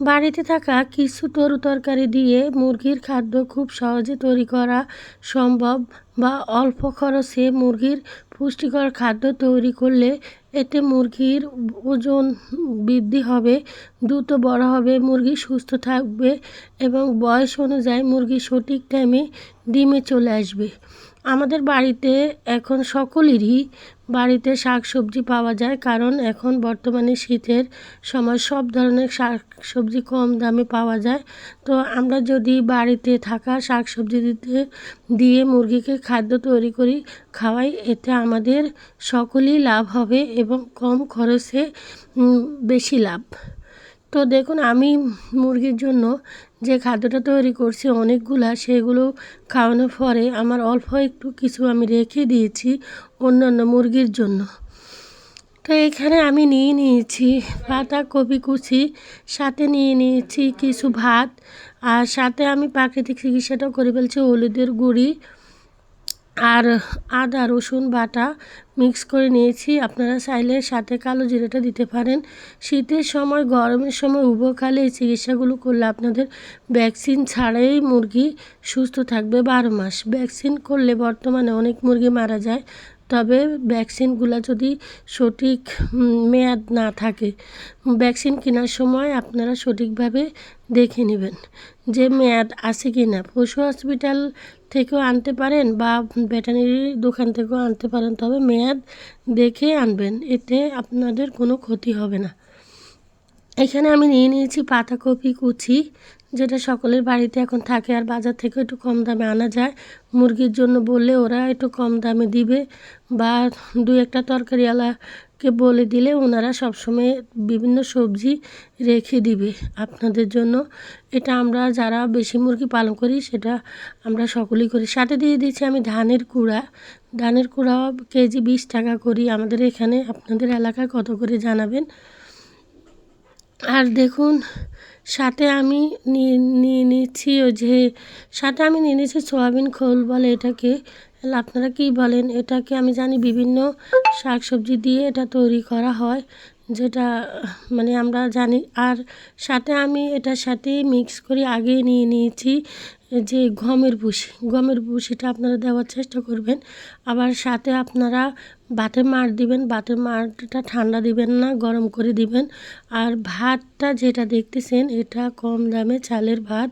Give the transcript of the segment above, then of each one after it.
বাড়িতে থাকা কিছু তরু তরকারি দিয়ে মুরগির খাদ্য খুব সহজে তৈরি করা সম্ভব বা অল্প খরচে মুরগির পুষ্টিকর খাদ্য তৈরি করলে এতে মুরগির ওজন বৃদ্ধি হবে, দ্রুত বড় হবে, মুরগি সুস্থ থাকবে এবং বয়স অনুযায়ী মুরগি সঠিক টাইমে ডিমে চলে আসবে। আমাদের বাড়িতে এখন সকলেরই বাড়িতে শাক সবজি পাওয়া যায়, কারণ এখন বর্তমানে শীতের সময় সব ধরনের শাক সবজি কম দামে পাওয়া যায়। তো আমরা যদি বাড়িতে থাকা শাক সবজি দিতে, দিয়ে মুরগিকে খাদ্য তৈরি করি, খাওয়াই, এতে আমাদের সকলেই লাভ হবে এবং কম খরচে বেশি লাভ। তো দেখুন, আমি মুরগির জন্য যে খাদ্যটা তৈরি করছি, অনেকগুলা, সেগুলো খাওয়ানোর পরে আমার অল্প একটু কিছু আমি রেখে দিয়েছি অন্যান্য মুরগির জন্য। তো এখানে আমি নিয়ে নিয়েছি পাতা, কপি কুচি, সাথে নিয়ে নিয়েছি কিছু ভাত, আর সাথে আমি প্রাকৃতিক চিকিৎসাটাও করে ফেলছি হলুদের গুঁড়ি আর আদা, রসুন বাটা মিক্স করে নিয়েছি। আপনারা চাইলে সাথে কালো জিরাটা দিতে পারেন। শীতের সময়, গরমের সময়, উভকালে এই চিকিৎসাগুলো করলে আপনাদের ভ্যাকসিন ছাড়াই মুরগি সুস্থ থাকবে বারো মাস। ভ্যাকসিন করলে বর্তমানে অনেক মুরগি মারা যায়। তবে ভ্যাকসিনগুলো যদি সঠিক মেয়াদ না থাকে, ভ্যাকসিন কেনার সময় আপনারা সঠিকভাবে দেখে নেবেন যে মেয়াদ আছে কি না পশু হসপিটাল থেকেও আনতে পারেন বা ভেটেরিনারি দোকান থেকেও আনতে পারেন, তবে মেয়াদ দেখে আনবেন, এতে আপনাদের কোনো ক্ষতি হবে না। এখানে আমি নিয়ে নিয়েছি পাতাকপি কুচি যেটা সকলের বাড়িতে এখন থাকে আর বাজার থেকে একটু কম দামে আনা যায়। মুরগির জন্য বললে ওরা একটু কম দামে দিবে বা দু একটা তরকারিওয়ালাকে বলে দিলে ওনারা সবসময় বিভিন্ন সবজি রেখে দিবে আপনাদের জন্য। এটা আমরা যারা বেশি মুরগি পালন করি সেটা আমরা সকলেই করি। সাথে দিয়ে দিচ্ছি আমি ধানের কুড়া। ধানের কুড়া কেজি বিশ টাকা করি। আমাদের এখানে আপনাদের এলাকায় কত করে জানাবেন? আর দেখুন সাথে আমি নিয়ে নিচ্ছি ও যে, সাথে আমি নিয়ে নিচ্ছি সোয়াবিন খোল বলে এটাকে। আপনারা কী বলেন? এটাকে আমি জানি বিভিন্ন শাক সবজি দিয়ে এটা তৈরি করা হয়, যেটা মানে আমরা জানি। আর সাথে আমি এটার সাথে মিক্স করে আগে নিয়ে নিয়েছি যে গমের ভুসি, গমের ভুসিটা আপনারা দেওয়ার চেষ্টা করবেন। আবার সাথে আপনারা ভাতের মার দিবেন ভাতের মারটা ঠান্ডা দিবেন না, গরম করে দিবেন। আর ভাতটা যেটা দেখতেছেন, এটা কম দামে চালের ভাত।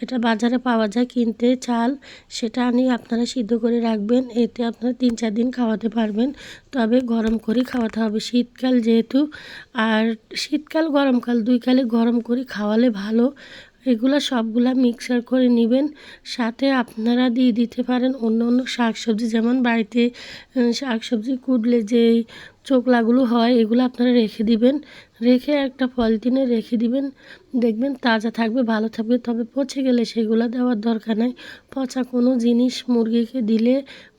এটা বাজারে পাওয়া যায় কিনতে চাল, সেটা আনি আপনারা সিদ্ধ করে রাখবেন। এতে আপনারা তিন চার দিন খাওয়াতে পারবেন। তবে গরম করে খাওয়াতে হবে। শীতকাল যেহেতু, আর শীতকাল, গরমকাল দুই কালে গরম করে খাওয়ালে ভালো। এগুলো সবগুলা মিক্সার করে নেবেন, সাথে আপনারা দিয়ে দিতে পারেন অন্য অন্য শাক সবজি যেমন বাড়িতে শাক সবজি কুটলে যেই চোকলাগুলো হয়, এগুলো আপনারা রেখে দিবেন। রেখে একটা পলিথিনে রেখে দিবেন। দেখবেন তাজা থাকবে, ভালো থাকবে, তবে পচে গেলে সেগুলো দেওয়ার দরকার নাই। পচা কোনো জিনিস মুরগিকে দিলে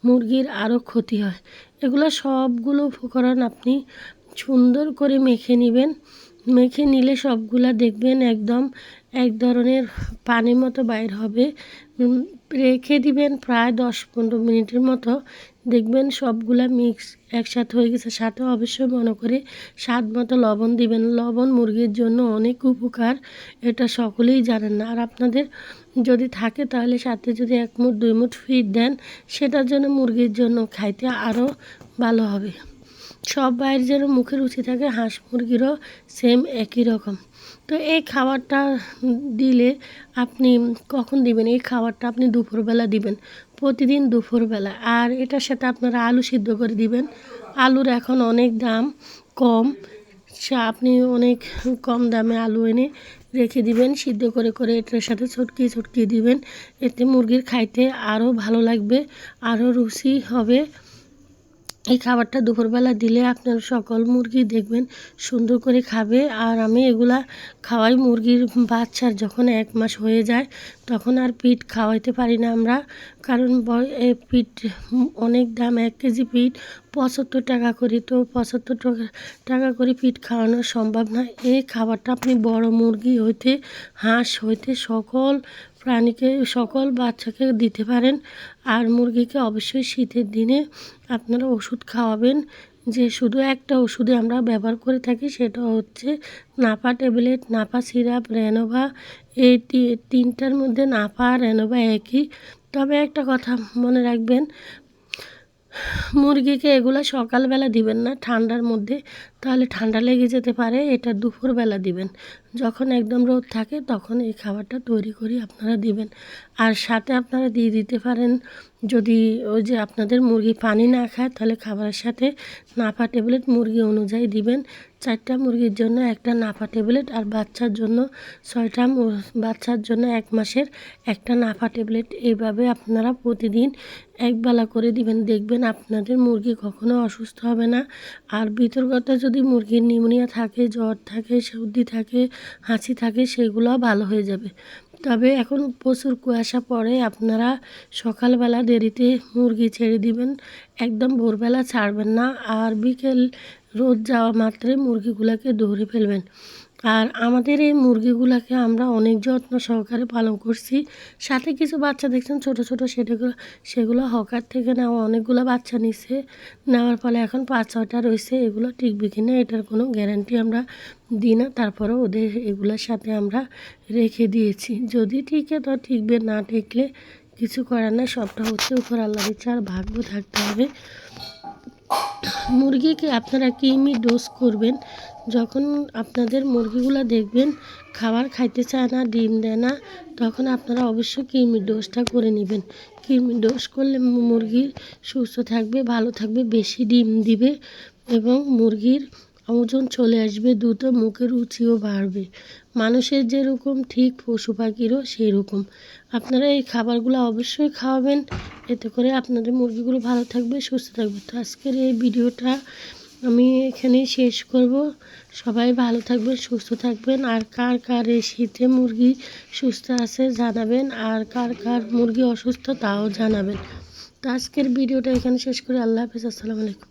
মুরগির আরও ক্ষতি হয়। এগুলো সবগুলো উপকরণ আপনি সুন্দর করে মেখে নেবেন। মেখে নিলে সবগুলা দেখবেন একদম এক ধরনের পানির মতো বাইর হবে। রেখে দিবেন প্রায় দশ পনেরো মিনিটের মতো। দেখবেন সবগুলা মিক্স একসাথে হয়ে গেছে। সাথে অবশ্যই মনে করে স্বাদ মতো লবণ দিবেন। লবণ মুরগির জন্য অনেক উপকার, এটা সকলেই জানেন না। আর আপনাদের যদি থাকে তাহলে সাথে যদি এক মুঠ, দুই মুঠ ফিট দেন, সেটার জন্য মুরগির জন্য খাইতে আরও ভালো হবে। সব বাইরের যেন মুখে রুচি থাকে, হাঁস মুরগিরও সেম একই রকম। তো এই খাবারটা দিলে আপনি কখন দিবেন? এই খাবারটা আপনি দুপুরবেলা দিবেন, প্রতিদিন দুপুরবেলা। আর এটার সাথে আপনারা আলু সিদ্ধ করে দিবেন। আলুর এখন অনেক দাম কম। আপনি অনেক কম দামে আলু এনে রেখে দিবেন, সিদ্ধ করে করে এটার সাথে ছটকি ছটকি দিবেন। এতে মুরগির খাইতে আরও ভালো লাগবে, আরও রুচি হবে। এই খাবারটা দুপুরবেলা দিলে আপনার সকল মুরগি দেখবেন সুন্দর করে খাবে। আর আমি এগুলা খাওয়াই মুরগির বাচ্চার যখন এক মাস হয়ে যায়, তখন আর পিঠ খাওয়াইতে পারি না আমরা। কারণ পিঠ অনেক দাম, এক কেজি পিঠ পঁচাত্তর টাকা করে। তো পঁচাত্তর টাকা করে পিঠ খাওয়ানো সম্ভব না। এই খাবারটা আপনি বড় মুরগি হইতে, হাঁস হইতে সকল প্রাণীকে, সকল বাচ্চাকে দিতে পারেন। আর মুরগিকে অবশ্যই শীতের দিনে আপনারা ওষুধ খাওয়াবেন। যে শুধু একটা ওষুধে আমরা ব্যবহার করে থাকি, সেটা হচ্ছে Napa tablet, Napa syrup, Renova, এই তিনটার মধ্যে নাপা, রেনোভা একই। তবে একটা কথা মনে রাখবেন, মুরগিকে এগুলো সকালবেলা দিবেন না, ঠান্ডার মধ্যে। তাহলে ঠান্ডা লেগে যেতে পারে, এটা দুপুরবেলা দিবেন। যখন একদম রোদ থাকে, তখন এই খাবারটা তৈরি করে আপনারা দিবেন। আর সাথে আপনারা দিয়ে দিতে পারেন, যদি ওই যে আপনাদের মুরগি পানি না খায়, তাহলে খাবারের সাথে নাফা ট্যাবলেট মুরগি অনুযায়ী দিবেন। চারটা মুরগির জন্য একটা নাফা ট্যাবলেট আর বাচ্চার জন্য ছয়টা বাচ্চার জন্য এক মাসের একটা নাফা ট্যাবলেট। এইভাবে আপনারা প্রতিদিন একবেলা করে দিবেন। দেখবেন আপনাদের মুরগি কখনো অসুস্থ হবে না। আর বিতর্কত যদি মুরগির নিউমোনিয়া থাকে, জ্বর থাকে, সর্দি থাকে, হাঁচি থাকে সেগুলো ভালো হয়ে যাবে। তবে এখন প্রচুর কুয়াশা পড়ে, আপনারা সকালবেলা দেরিতে মুরগি ছেড়ে দিবেন, একদম ভোরবেলা ছাড়বেন না, আর বিকেল রোদ যাওয়া মাত্রে মুরগিগুলোকে ধরে ফেলবেন। আর আমাদের এই মুরগিগুলোকে আমরা অনেক যত্ন সহকারে পালন করছি। সাথে কিছু বাচ্চা দেখছেন, ছোট ছোট, সেটাগুলো, সেগুলো হকার থেকে নেওয়া অনেকগুলো বাচ্চা নিছে। নেওয়ার ফলে এখন পাঁচ, ছয়টা রয়েছে, এগুলো টিকবে কিনা এটার কোনো গ্যারান্টি আমরা দিই না। তারপরেও ওদের এগুলোর সাথে আমরা রেখে দিয়েছি। যদি ঠিকে তো ঠিকবে না ঠেকলে কিছু করার নাই, সবটা হচ্ছে উপর আল্লাহ ইচ্ছা আর ভাগ্য থাকতে হবে। মুরগিকে আপনারা কৃমি ডোজ করবেন? যখন আপনাদের মুরগিগুলো দেখবেন খাবার খাইতে চায় না, ডিম দেয় না, তখন আপনারা অবশ্যই কৃমি ডোজটা করে নেবেন। কৃমি ডোজ করলে মুরগি সুস্থ থাকবে, ভালো থাকবে, বেশি ডিম দিবে এবং মুরগির ওজন চলে আসবে, দ্রুত মুখের রুচিও বাড়বে। মানুষের যেরকম ঠিক পশু পাখিরও সেই রকম আপনারা এই খাবারগুলো অবশ্যই খাওয়াবেন। এতে করে আপনাদের মুরগিগুলো ভালো থাকবে, সুস্থ থাকবে। তো আজকের এই ভিডিওটা আমি এখানেই শেষ করব। সবাই ভালো থাকবেন, সুস্থ থাকবেন। আর কার কার এই শীতে মুরগি সুস্থ আছে জানাবেন, আর কার কার মুরগি অসুস্থ তাও জানাবেন। তো আজকের ভিডিওটা এখানে শেষ করে। আল্লাহ হাফিজ, আসসালামু আলাইকুম।